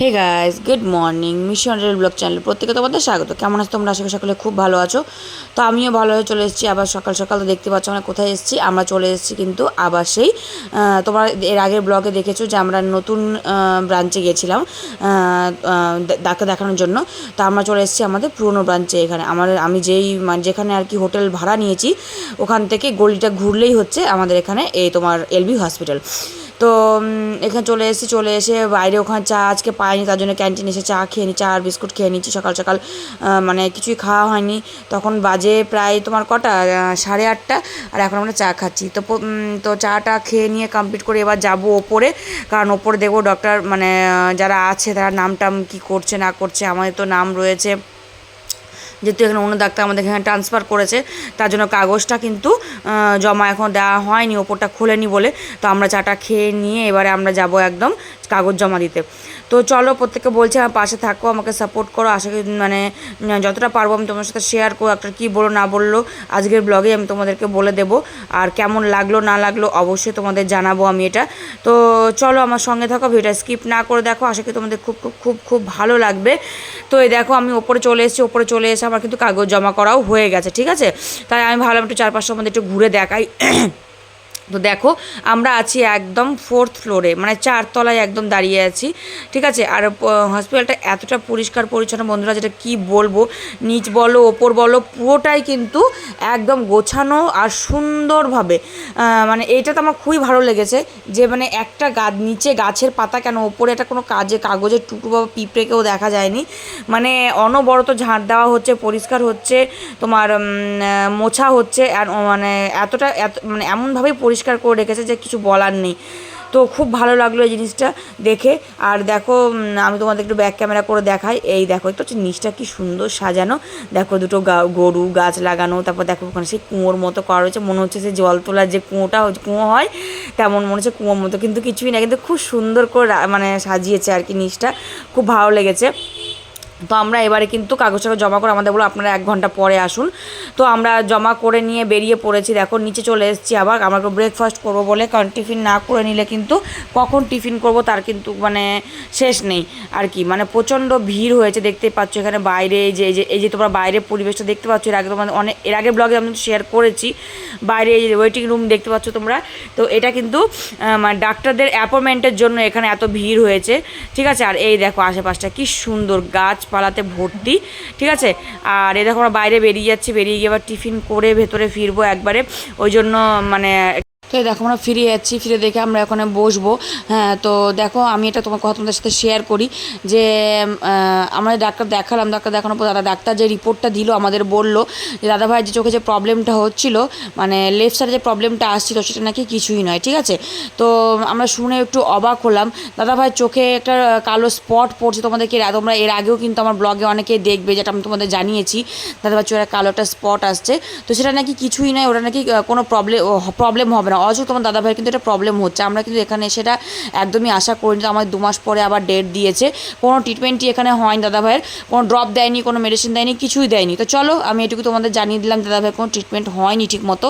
Hey guys good morning mission rail blog channel প্রত্যেকে তোমাদের স্বাগত। কেমন আছো তোমরা? আশা সকলে খুব ভালো আছো। তো আমিও ভালো হয়ে চলে এসেছি। আবার সকাল সকাল তো দেখতে পাচ্ছ আমরা কোথায় এসেছি। আমরা চলে এসেছি কিন্তু আবার সেই তোমরা এর আগের ব্লগে দেখেছ যে আমরা নতুন ব্রাঞ্চে গেছিলাম ডাক্তার দেখানোর জন্য। তো আমরা চলে এসেছি আমাদের পুরনো ব্রাঞ্চে এখানে। আমার, আমি যেই মানে যেখানে আর কি হোটেল ভাড়া নিয়েছি, ওখান থেকে গলিটা ঘুরলেই হচ্ছে আমাদের এখানে এই তোমার এলবি হসপিটাল তো এখানে চলে এসেছি, চলে এসে বাইরে ওখানে চা আজকে পাইনি, তার জন্য ক্যান্টিন এসে চা খেয়ে নিই চা আর বিস্কুট খেয়ে নিচ্ছি। সকাল সকাল মানে কিছুই খাওয়া হয়নি। তখন বাজে প্রায় তোমার কটা? সাড়ে আটটা, আর এখন আমরা চা খাচ্ছি। তো তো চাটা খেয়ে নিয়ে কমপ্লিট করে এবার যাব ওপরে। কারণ ওপরে দেখব ডক্টর মানে যারা আছে, তারা নাম টাম কী করছে, না করছে, আমাদের তো নাম রয়েছে। যেহেতু এখানে অন্য ডাক্তার আমাদের এখানে ট্রান্সফার করেছে, তার জন্য কাগজটা কিন্তু জমা এখন দেওয়া হয়নি, ওপরটা খোলেনি বলে। তো আমরা চাটা খেয়ে নিয়ে এবারে আমরা যাব একদম কাগজ জমা দিতে। তো চলো প্রত্যেকে বলছে, আমার পাশে থাকো, আমাকে সাপোর্ট করো। আশা করি মানে যতটা পারব আমি তোমার সাথে শেয়ার করো একটা কী বলো, না বলল, আজকের ব্লগে আমি তোমাদেরকে বলে দেবো। আর কেমন লাগল, না লাগল, অবশ্যই তোমাদের জানাব আমি এটা। তো চলো, আমার সঙ্গে থাকো, ভিডিওটা স্কিপ না করে দেখো, আশা করি তোমাদের খুব খুব খুব খুব ভালো লাগবে। তো এই দেখো, আমি ওপরে চলে এসেছি, ওপরে চলে এসে আমার কিন্তু কাগজ জমা করাও হয়ে গেছে, ঠিক আছে? তাই আমি ভাবলাম একটু চারপাশটার মধ্যে একটু ঘুরে দেখাই। তো দেখো, আমরা আছি একদম ফোর্থ ফ্লোরে মানে চারতলায় একদম দাঁড়িয়ে আছি, ঠিক আছে? আর হসপিটালটা এতটা পরিষ্কার পরিচ্ছন্ন, বন্ধুরা, যেটা কি বলব? নিচ বলো, ওপর বলো, পুরোটাই কিন্তু একদম গোছানো আর সুন্দরভাবে মানে এটা তো আমার খুবই ভালো লেগেছে, যে মানে একটা গা, নিচে গাছের পাতা কেন, ওপরে এটা কোনো কাজে কাগজের টুকরো বা পিঁপড়েকেও দেখা যায়নি মানে অনবরত ঝাঁট দেওয়া হচ্ছে, পরিষ্কার হচ্ছে, তোমার মোছা হচ্ছে, আর মানে এতটা, এত মানে এমনভাবেই পরিষ্কার করে রেখেছে যে কিছু বলার নেই। তো খুব ভালো লাগল এই জিনিসটা দেখে। আর দেখো আমি তোমাদের একটু ব্যাক ক্যামেরা করে দেখাই। এই দেখো একটু নিচটা কি সুন্দর সাজানো। দেখো দুটো গরু গাছ লাগানো, তারপর দেখো ওখানে সেই কুঁয়োর মতো করা হয়েছে মনে হচ্ছে যে জল তোলার যে কুয়োটা কুঁয়ো হয়, তেমন মনে হচ্ছে কুঁয়োর মতো। কিন্তু কিছুই না, কিন্তু খুব সুন্দর করে মানে সাজিয়েছে আর কি নিচটা। খুব ভালো লেগেছে। তো আমরা এবারে কিন্তু কাগজ টাগজ জমা করে আমাদের বলো আপনারা এক ঘণ্টা পরে আসুন। তো আমরা জমা করে নিয়ে বেরিয়ে পড়েছি। দেখো, নিচে চলে এসেছি আবার। আমরা ব্রেকফাস্ট করব বলে, কারণ টিফিন না করে নিলে কিন্তু কখন টিফিন করব তার কিন্তু মানে শেষ নেই আর কি। মানে প্রচণ্ড ভিড় হয়েছে, দেখতেই পাচ্ছ এখানে বাইরে এই যে এই যে তোমরা বাইরে পরিবেশটা দেখতে পাচ্ছ, এর আগে তোমাদের অনেক, এর আগে ব্লগে আমি শেয়ার করেছি। বাইরে এই যে ওয়েটিং রুম দেখতে পাচ্ছ তোমরা। তো এটা কিন্তু মানে ডাক্তারদের অ্যাপয়েন্টমেন্টের জন্য এখানে এত ভিড় হয়েছে। ঠিক আছে? আর এই দেখো, আশেপাশটা কি সুন্দর গাছপালাতে ভর্তি, ঠিক আছে? আর এই দেখো আমরা বাইরে বেরিয়ে যাচ্ছি, বেরিয়ে গিয়ে আবার টিফিন করে ভেতরে ফিরবো একবারে। ওই জন্য মানে তো দেখো আমরা ফিরে যাচ্ছি, ফিরে দেখে আমরা ওখানে বসবো। হ্যাঁ তো দেখো, আমি এটা তোমার কথা তোমাদের সাথে শেয়ার করি যে আমরা ডাক্তার দেখালাম, ডাক্তার দেখানোর পর দাদা, ডাক্তার যে রিপোর্টটা দিল, আমাদের বলল যে, দাদা ভাইয়ের যে চোখে যে প্রবলেমটা হচ্ছিল মানে লেফট সাইডে যে প্রবলেমটা আসছিল, সেটা নাকি কিছুই নয়, ঠিক আছে? তো আমরা শুনে একটু অবাক হলাম। দাদা ভাইয়ের চোখে একটা কালো স্পট পড়ছে তোমাদেরকে তোমরা এর আগেও কিন্তু আমার ব্লগে অনেকেই দেখবে, যেটা আমি তোমাদের জানিয়েছি, দাদা ভাইয়ের চোখে কালো একটা স্পট আসছে, তো সেটা নাকি কিছুই নয়, ওটা নাকি কোনো প্রবলেম প্রবলেম হবে না। অযথা তোমার দাদা ভাইয়ের কিন্তু এটা প্রবলেম হচ্ছে। আমরা কিন্তু এখানে সেটা একদমই আশা করিনি। তো আমার দু মাস পরে আবার ডেট দিয়েছে। কোনো ট্রিটমেন্টই এখানে হয়নি দাদা ভাইয়ের কোনো ড্রপ দেয়নি, কোনো মেডিসিন দেয়নি, কিছুই দেয়নি। তো চলো, আমি এটুকু তোমাদের জানিয়ে দিলাম দাদা ভাইয়ের কোনো ট্রিটমেন্ট হয়নি ঠিক মতো